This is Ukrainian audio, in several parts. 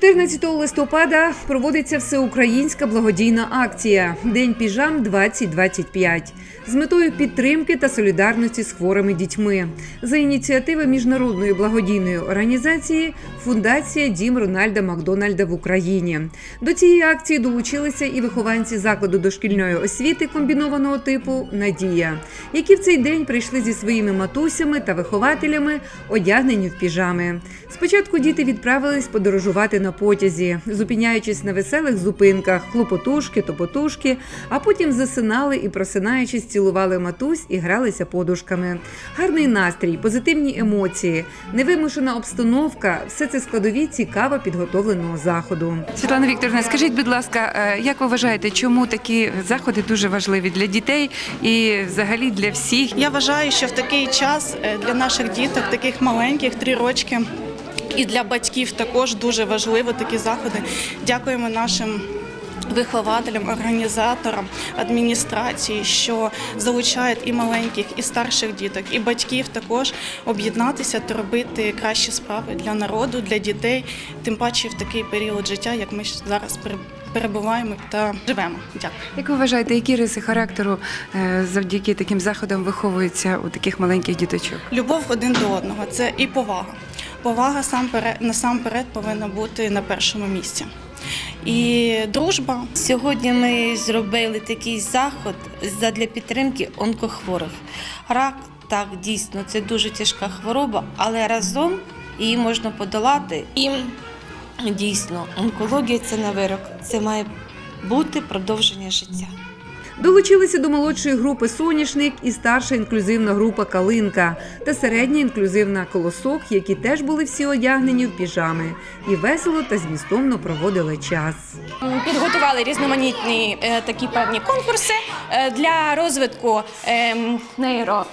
14 листопада проводиться всеукраїнська благодійна акція День піжам 2025 з метою підтримки та солідарності з хворими дітьми за ініціативи міжнародної благодійної організації Фундація Дім Рональда Макдональда в Україні. До цієї акції долучилися і вихованці закладу дошкільної освіти комбінованого типу Надія, які в цей день прийшли зі своїми матусями та вихователями, одягнені в піжами. Спочатку діти відправились подорожувати на потязі, зупиняючись на веселих зупинках, хлопотушки, топотушки, а потім засинали і просинаючись, цілували матусь і гралися подушками. Гарний настрій, позитивні емоції, невимушена обстановка все це складові цікаво підготовленого заходу. Світлана Вікторовна, скажіть, будь ласка, е, як ви вважаєте, чому такі заходи дуже важливі для дітей і взагалі для всіх? Я вважаю, що в такий час е, для наших діток, таких маленьких, три рочки, і для батьків також дуже важливо такі заходи. Дякуємо нашим. Вихователям, організаторам, адміністрації, що залучають і маленьких, і старших діток, і батьків також об'єднатися та робити кращі справи для народу, для дітей, тим паче в такий період життя, як ми зараз пере- перебуваємо та живемо. Дякую. Як ви вважаєте, які риси характеру е, завдяки таким заходам виховуються у таких маленьких діточок? Любов один до одного це і повага. Повага насамперед повинна бути на першому місці. І дружба Сьогодні ми зробили такий заход для підтримки онкохворих. Рак так дійсно це дуже тяжка хвороба, але разом її можна подолати. І дійсно онкологія це не вирок, це має бути продовження життя. Долучилися до молодшої групи соняшник і старша інклюзивна група Калинка та середня інклюзивна колосок, які теж були всі одягнені в піжами і весело та змістовно проводили час. Підготували різноманітні е, такі певні конкурси е, для розвитку е, нейро.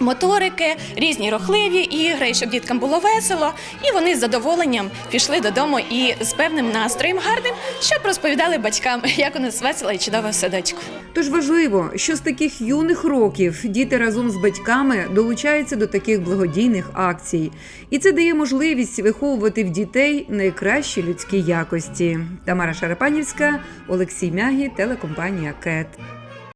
Моторики, різні рухливі ігри, щоб діткам було весело, і вони з задоволенням пішли додому і з певним настроєм гарним, щоб розповідали батькам, як у нас весело і чудово в садочку. Тож важливо, що з таких юних років діти разом з батьками долучаються до таких благодійних акцій, і це дає можливість виховувати в дітей найкращі людські якості. Тамара Шарапанівська, Олексій Мягі, телекомпанія КЕТ.